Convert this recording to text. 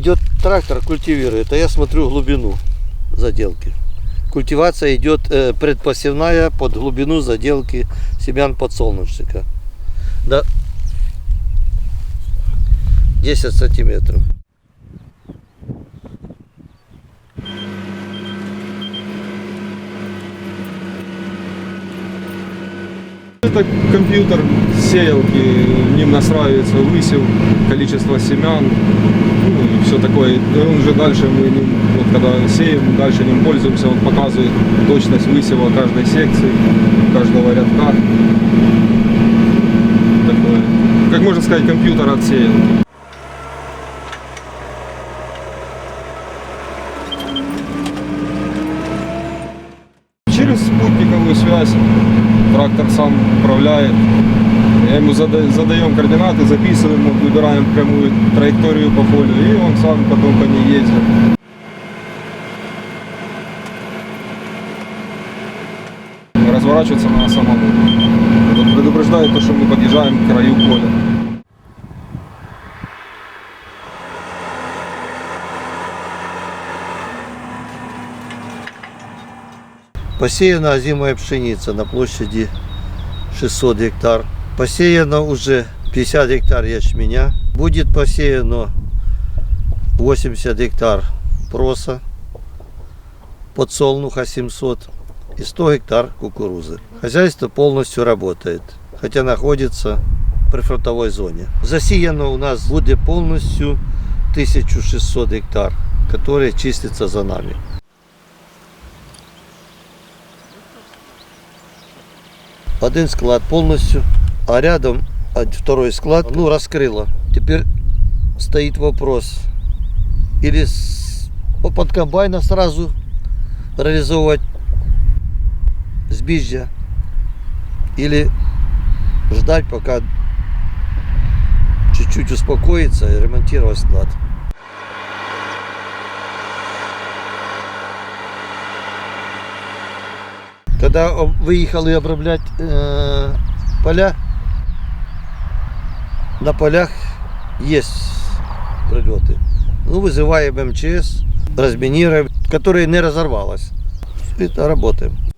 идет трактор, культивирует, а я смотрю глубину заделки. Культивация идет э, предпосевная под глубину заделки семян подсолнечника. Да. 10 сантиметров. Это компьютер сеялки, ним настраивается высев, количество семян, такое. И он же дальше мы вот когда сеем, дальше ним пользуемся, он показывает точность высева каждой секции, каждого рядка. Такое. Как можно сказать, компьютер от сеялки. Через спутниковую связь трактор сам управляет. Ему зада- задаем координаты, записываем, выбираем прямую траекторию по полю, и он сам потом по ней ездит. Разворачиваться на самому. Это предупреждает то, что мы подъезжаем к краю поля. Посеяна озимая пшеница на площади 600 гектар. Посеяно уже 50 гектар ячменя. Будет посеяно 80 гектар проса, подсолнуха 700 и 100 гектар кукурузы. Хозяйство полностью работает, хотя находится в прифронтовой зоне. Засеяно у нас будет полностью 1600 гектар, которые числятся за нами. Один склад полностью, а рядом од- второй склад, ну, раскрыло. Теперь стоит вопрос, или с, о, под комбайна сразу реализовывать збіжжя, или ждать, пока чуть-чуть успокоится и ремонтировать склад. Когда о, выехали обраблять э, поля, на полях есть прилеты. Ну, вызываем МЧС, разминируем, которая не разорвалась. Это работаем.